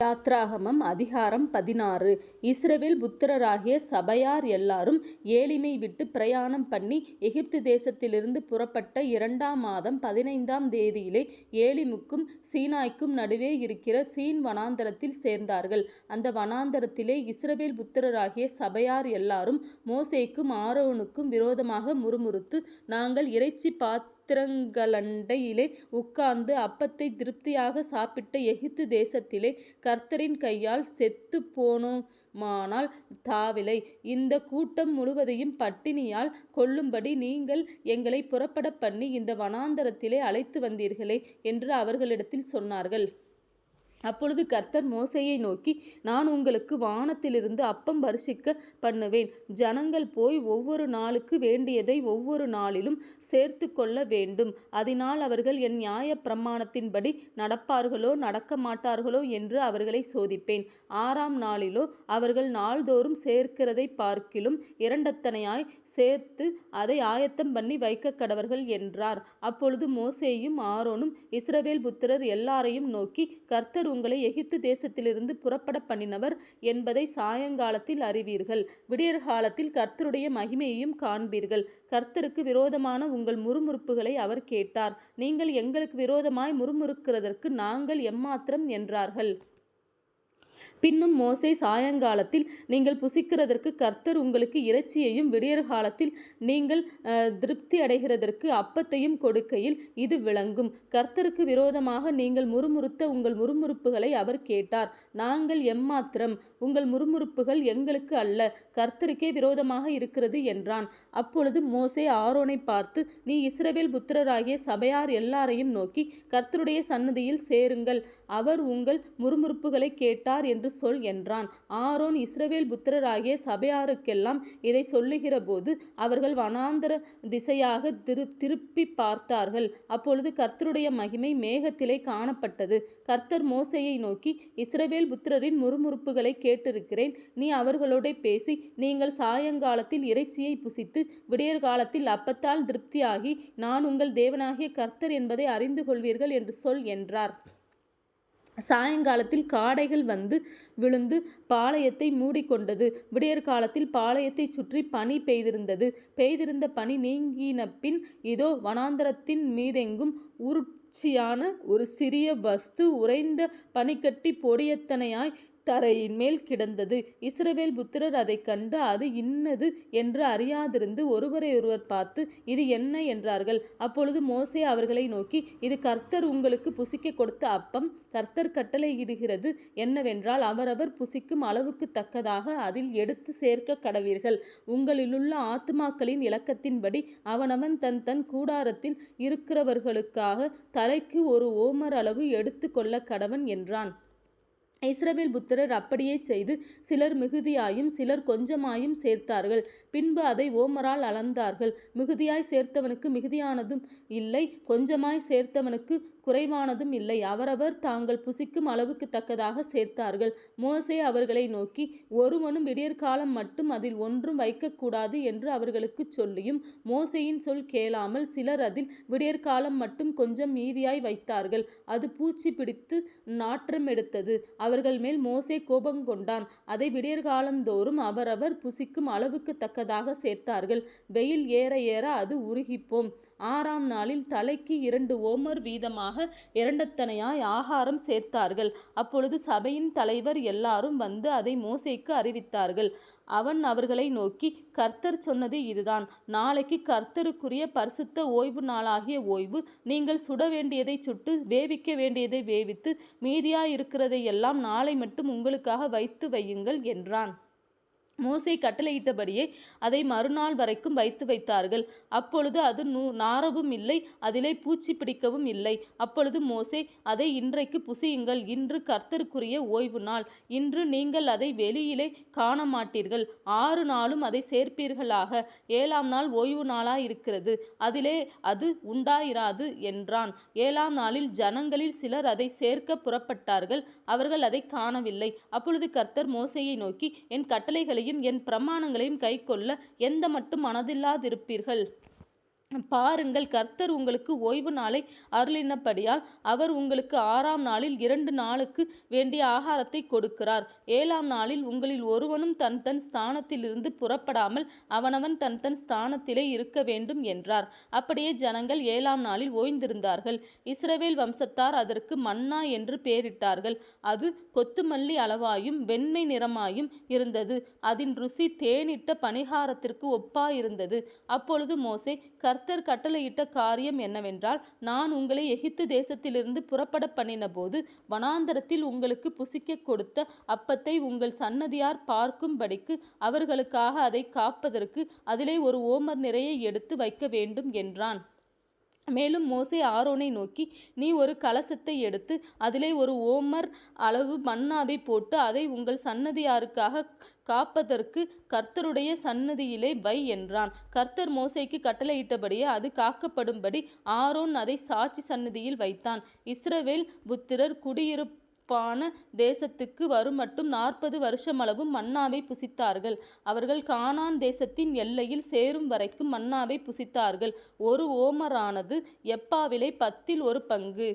யாத்ராகமம் அதிகாரம் பதினாறு இஸ்ரவேல் புத்திரராகிய சபையார் எல்லாரும் ஏழிமை விட்டு பிரயாணம் பண்ணி எகிப்து தேசத்திலிருந்து புறப்பட்ட இரண்டாம் மாதம் பதினைந்தாம் தேதியிலே ஏலிமுக்கும் சீனாய்க்கும் நடுவே இருக்கிற சீன் வனாந்தரத்தில் சேர்ந்தார்கள். அந்த வனாந்தரத்திலே இஸ்ரவேல் புத்திரராகிய சபையார் எல்லாரும் மோசேக்கும் ஆரோனுக்கும் விரோதமாக முறுமுறுத்து நாங்கள் இறைச்சி பாத்திரங்களண்டையிலே உட்கார்ந்து அப்பத்தை திருப்தியாக சாப்பிட்ட எகிப்து தேசத்திலே கர்த்தரின் கையால் செத்து போனோமானால் தாவிலை இந்த கூட்டம் முழுவதையும் பட்டினியால் கொல்லும்படி நீங்கள் எங்களை புறப்பட பண்ணி இந்த வனாந்தரத்திலே அழைத்து வந்தீர்களே என்று அவர்களிடத்தில் சொன்னார்கள். அப்பொழுது கர்த்தர் மோசையை நோக்கி நான் உங்களுக்கு வானத்திலிருந்து அப்பம் வருஷிக்கப் பண்ணுவேன். ஜனங்கள் போய் ஒவ்வொரு நாளுக்கு வேண்டியதை ஒவ்வொரு நாளிலும் சேர்த்து கொள்ள வேண்டும். அதனால் அவர்கள் என் நியாய பிரமாணத்தின்படி நடப்பார்களோ நடக்க மாட்டார்களோ என்று அவர்களை சோதிப்பேன். ஆறாம் நாளிலோ அவர்கள் நாள்தோறும் சேர்க்கிறதைப் பார்க்கிலும் இரண்டத்தனையாய் சேர்த்து அதை ஆயத்தம் பண்ணி வைக்கக்கடவர்கள் என்றார். அப்பொழுது மோசேயும் ஆரோனும் இஸ்ரவேல் புத்திரர் எல்லாரையும் நோக்கி கர்த்தர் உங்களை எகிப்து தேசத்திலிருந்து புறப்பட பண்ணினவர் என்பதை சாயங்காலத்தில் அறிவீர்கள். விடியற்காலத்தில் கர்த்தருடைய மகிமையையும் காண்பீர்கள். கர்த்தருக்கு விரோதமான உங்கள் முறுமுறுப்புகளை அவர் கேட்டார். நீங்கள் எங்களுக்கு விரோதமாய் முறுமுறுக்கிறதற்கு நாங்கள் எம்மாத்திரம் என்றார்கள். பின்னும் மோசே சாயங்காலத்தில் நீங்கள் புசிக்கிறதற்கு கர்த்தர் உங்களுக்கு இறைச்சியையும் விடியற்காலத்தில் நீங்கள் திருப்தி அடைகிறதற்கு அப்பத்தையும் கொடுக்கையில் இது விளங்கும். கர்த்தருக்கு விரோதமாக நீங்கள் முறுமுறுத்த உங்கள் முறுமுறுப்புகளை அவர் கேட்டார். நாங்கள் எம்மாத்திரம்? உங்கள் முறுமுறுப்புகள் எங்களுக்கு அல்ல கர்த்தருக்கே விரோதமாக இருக்கிறது என்றான். அப்பொழுது மோசே ஆரோனை பார்த்து நீ இஸ்ரவேல் புத்திரராகிய சபையார் எல்லாரையும் நோக்கி கர்த்தருடைய சன்னதியில் சேருங்கள் அவர் உங்கள் முறுமுறுப்புகளைக் கேட்டார் என்று சொல் என்றான். ஆரோன் இஸ்ரவேல் புத்திரராகிய சபையாருக்கெல்லாம் இதைச் சொல்லுகிறபோது அவர்கள் வனாந்தர திரு திருப்பிப் பார்த்தார்கள். அப்பொழுது கர்த்தருடைய மகிமை மேகத்திலே காணப்பட்டது. கர்த்தர் மோசையை நோக்கி இஸ்ரவேல் புத்திரரின் முறுமுறுப்புகளைக் கேட்டிருக்கிறேன். நீ அவர்களோட பேசி நீங்கள் சாயங்காலத்தில் இறைச்சியை புசித்து விடியற்காலத்தில் அப்பத்தால் திருப்தியாகி நான் உங்கள் தேவனாகிய கர்த்தர் என்பதை அறிந்து கொள்வீர்கள் என்று சொல் என்றார். சாயங்காலத்தில் காடைகள் வந்து விழுந்து பாளையத்தை மூடிக்கொண்டது. விடியற்காலத்தில் பாளையத்தைச் சுற்றி பனி பெய்திருந்தது. பெய்திருந்த பனி நீங்கின பின் இதோ வனாந்தரத்தின் மீதெங்கும் உருட்சியான ஒரு சிறிய வஸ்து உறைந்த பனிக்கட்டி பொடியத்தனையாய் தரையின் மேல் கிடந்தது. இஸ்ரவேல் புத்திரர் அதை கண்டு அது இன்னது என்று அறியாதிருந்து ஒருவரையொருவர் பார்த்து இது என்ன? என்றார்கள். அப்பொழுது மோசே அவர்களை நோக்கி இது கர்த்தர் உங்களுக்கு புசிக்க கொடுத்த அப்பம். கர்த்தர் கட்டளையிடுகிறது என்னவென்றால் அவரவர் புசிக்கும் அளவுக்கு தக்கதாக அதில் எடுத்து சேர்க்க கடவீர்கள் உங்களிலுள்ள ஆத்மாக்களின் இலக்கத்தின்படி அவனவன் தன் தன் கூடாரத்தில் இருக்கிறவர்களுக்காகத் தலைக்கு ஒரு ஓமர் அளவு எடுத்துக் கொள்ளக்கடவன் என்றான். இஸ்ரவேல் புத்திரர் அப்படியே செய்து சிலர் மிகுதியாயும் சிலர் கொஞ்சமாயும் சேர்த்தார்கள். பின்பு அதை ஓமரால் அளந்தார்கள். மிகுதியாய் சேர்த்தவனுக்கு மிகுதியானதும் இல்லை கொஞ்சமாய் சேர்த்தவனுக்கு குறைவானதும் இல்லை அவரவர் தாங்கள் புசிக்கும் அளவுக்கு தக்கதாக சேர்த்தார்கள். மோசே அவர்களை நோக்கி ஒருவனும் விடியற்காலம் மட்டும் அதில் ஒன்றும் வைக்கக்கூடாது என்று அவர்களுக்கு சொல்லியும் மோசையின் சொல் கேளாமல் சிலர் அதில் விடியற்காலம் மட்டும் கொஞ்சம் மீதியாய் வைத்தார்கள். அது பூச்சி பிடித்து நாற்றம் எடுத்தது அவர்கள் மேல் மோசே கோபங்கொண்டான். அதை விடியற்காலந்தோறும் அவரவர் புசிக்கும் அளவுக்கு தக்கதாக சேர்த்தார்கள். வெயில் ஏற ஏற அது உருகிப்போம். ஆறாம் நாளில் தலைக்கு இரண்டு ஓமர் வீதமாக இரண்டத்தனையாய் ஆகாரம் சேர்த்தார்கள். அப்பொழுது சபையின் தலைவர் எல்லாரும் வந்து அதை மோசைக்கு அறிவித்தார்கள். அவன் அவர்களை நோக்கி கர்த்தர் சொன்னது இதுதான். நாளைக்கு கர்த்தருக்குரிய பரிசுத்த ஓய்வு நாளாகிய ஓய்வு. நீங்கள் சுட வேண்டியதைச் சுட்டு வேவிக்க வேண்டியதை வேவித்து மீதியாயிருக்கிறதையெல்லாம் நாளைமட்டும் உங்களுக்காக வைத்து வையுங்கள் என்றான். மோசை கட்டளையிட்டபடியே அதை மறுநாள் வரைக்கும் வைத்து வைத்தார்கள். அப்பொழுது அது நூ நாரவும் இல்லை அதிலே பூச்சி பிடிக்கவும் இல்லை. அப்பொழுது மோசே அதை இன்றைக்கு புசியுங்கள் இன்று கர்த்தருக்குரிய ஓய்வு நாள். இன்று நீங்கள் அதை வெளியிலே காணமாட்டீர்கள் ஆறு நாளும் அதை சேர்ப்பீர்களாக. ஏழாம் நாள் ஓய்வு நாளாயிருக்கிறது அதிலே அது உண்டாயிராது என்றான். ஏழாம் நாளில் ஜனங்களில் சிலர் அதை சேர்க்க புறப்பட்டார்கள் அவர்கள் அதை காணவில்லை. அப்பொழுது கர்த்தர் மோசையை நோக்கி என் கட்டளைகளையும் என் பிரமாணங்களையும் கைக்கொள்ள எந்த மட்டும் மனதில்லாதிருப்பீர்கள்? பாருங்கள் கர்த்தர் உங்களுக்கு ஓய்வு நாளை அருளினபடியால் அவர் உங்களுக்கு ஆறாம் நாளில் இரண்டு நாளுக்கு வேண்டிய ஆகாரத்தை கொடுக்கிறார். ஏழாம் நாளில் உங்களில் ஒருவனும் தன் தன் ஸ்தானத்திலிருந்து புறப்படாமல் அவனவன் தன் தன் ஸ்தானத்திலே இருக்க வேண்டும் என்றார். அப்படியே ஜனங்கள் ஏழாம் நாளில் ஓய்ந்திருந்தார்கள். இஸ்ரவேல் வம்சத்தார் அதற்கு மன்னா என்று பெயரிட்டார்கள். அது கொத்துமல்லி அளவாயும் வெண்மை நிறமாயும் இருந்தது. அதன் ருசி தேனிட்ட பணிகாரத்திற்கு ஒப்பாயிருந்தது. அப்பொழுது மோசே கர்த்தர் கட்டளையிட்ட காரியம் என்னவென்றால் நான் உங்களை எகிப்து தேசத்திலிருந்து புறப்படப் பண்ணினபோது வனாந்தரத்தில் உங்களுக்கு புசிக்கக் கொடுத்த அப்பத்தை உங்கள் சன்னதியார் பார்க்கும்படிக்கு அவர்களுக்காக அதை காப்பதற்கு அதிலே ஒரு ஓமர் நிறைய எடுத்து வைக்க வேண்டும் என்றான். மேலும் மோசே ஆரோனை நோக்கி நீ ஒரு கலசத்தை எடுத்து அதிலே ஒரு ஓமர் அளவு மன்னாவை போட்டு அதை உங்கள் சன்னதியாருக்காக காப்பதற்கு கர்த்தருடைய சன்னதியிலே வை என்றான். கர்த்தர் மோசைக்கு கட்டளையிட்டபடியே அது காக்கப்படும்படி ஆரோன் அதை சாட்சி சன்னதியில் வைத்தான். இஸ்ரவேல் புத்திரர் குடியிருப்பு பான தேசத்துக்கு வருமட்டும் நாற்பது வருஷமளவும் மன்னாவை புசித்தார்கள். அவர்கள் கானான் தேசத்தின் எல்லையில் சேரும் வரைக்கும் மன்னாவை புசித்தார்கள். ஒரு ஓமரானது எப்பாவிலை பத்தில் ஒரு பங்கு.